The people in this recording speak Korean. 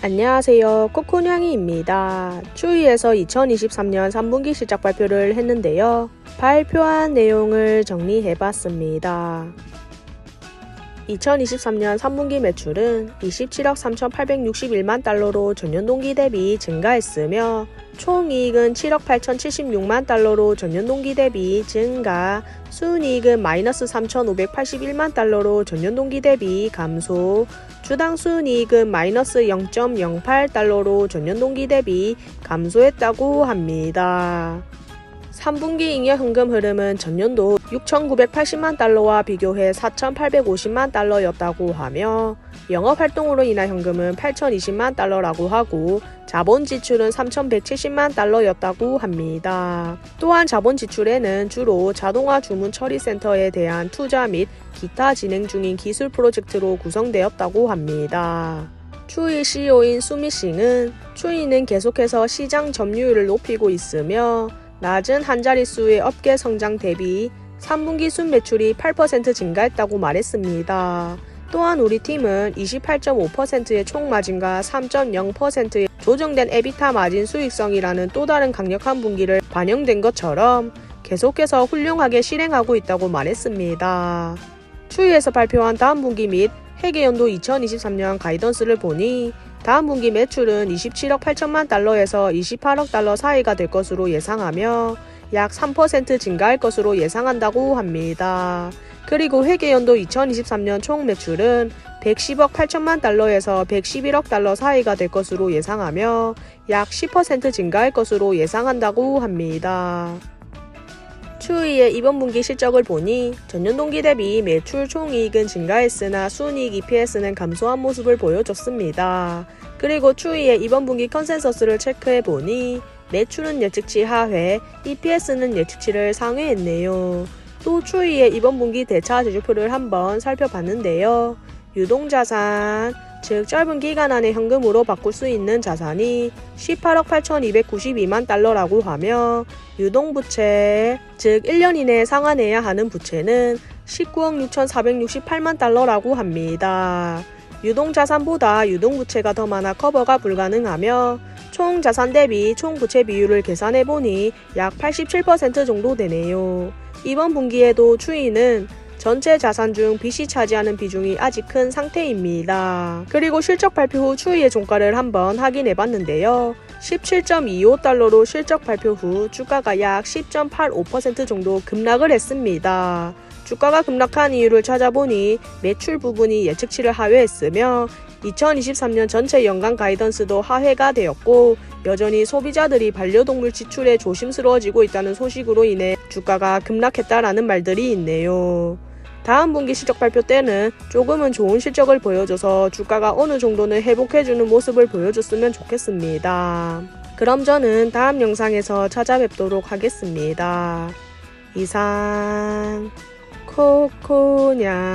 안녕하세요. 코코냥이입니다. 추위에서 2023년 3분기 실적 발표를 했는데요. 발표한 내용을 정리해봤습니다. 2023년 3분기 매출은 27억 3,861만 달러로 전년 동기 대비 증가했으며 총 이익은 7억 8,076만 달러로 전년 동기 대비 증가, 순이익은 마이너스 3,581만 달러로 전년 동기 대비 감소, 주당 순이익은 마이너스 0.08달러로 전년 동기 대비 감소했다고 합니다. 3분기 잉여 현금 흐름은 전년도 6,980만 달러와 비교해 4,850만 달러였다고 하며 영업 활동으로 인한 현금은 8,020만 달러라고 하고 자본 지출은 3,170만 달러였다고 합니다. 또한 자본 지출에는 주로 자동화 주문 처리 센터에 대한 투자 및 기타 진행 중인 기술 프로젝트로 구성되었다고 합니다. 추이 CEO인 수미싱은 추이는 계속해서 시장 점유율을 높이고 있으며 낮은 한 자릿수의 업계 성장 대비 3분기 순 매출이 8% 증가했다고 말했습니다. 또한 우리 팀은 28.5%의 총 마진과 3.0%의 조정된 에비타 마진 수익성이라는 또 다른 강력한 분기를 반영된 것처럼 계속해서 훌륭하게 실행하고 있다고 말했습니다. 추이에서 발표한 다음 분기 및 회계연도 2023년 가이던스를 보니 다음 분기 매출은 27억 8천만 달러에서 28억 달러 사이가 될 것으로 예상하며 약 3% 증가할 것으로 예상한다고 합니다. 그리고 회계연도 2023년 총 매출은 110억 8천만 달러에서 111억 달러 사이가 될 것으로 예상하며 약 10% 증가할 것으로 예상한다고 합니다. 추이의 이번 분기 실적을 보니 전년 동기 대비 매출 총이익은 증가했으나 순이익 EPS는 감소한 모습을 보여줬습니다. 그리고 추이의 이번 분기 컨센서스를 체크해 보니 매출은 예측치 하회, EPS는 예측치를 상회했네요. 또 추이의 이번 분기 대차 제조표를 한번 살펴봤는데요. 유동자산, 즉 짧은 기간 안에 현금으로 바꿀 수 있는 자산이 18억 8,292만 달러라고 하며 유동부채, 즉 1년 이내에 상환해야 하는 부채는 19억 6,468만 달러라고 합니다. 유동자산보다 유동부채가 더 많아 커버가 불가능하며 총 자산 대비 총 부채 비율을 계산해보니 약 87% 정도 되네요. 이번 분기에도 추이는 전체 자산 중 빚이 차지하는 비중이 아직 큰 상태입니다. 그리고 실적 발표 후 추이의 종가를 한번 확인해 봤는데요. 17.25달러로 실적 발표 후 주가가 약 10.85% 정도 급락을 했습니다. 주가가 급락한 이유를 찾아보니 매출 부분이 예측치를 하회했으며 2023년 전체 연간 가이던스도 하회가 되었고 여전히 소비자들이 반려동물 지출에 조심스러워지고 있다는 소식으로 인해 주가가 급락했다라는 말들이 있네요. 다음 분기 실적 발표 때는 조금은 좋은 실적을 보여줘서 주가가 어느 정도는 회복해주는 모습을 보여줬으면 좋겠습니다. 그럼 저는 다음 영상에서 찾아뵙도록 하겠습니다. 이상 코코냥이었습니다.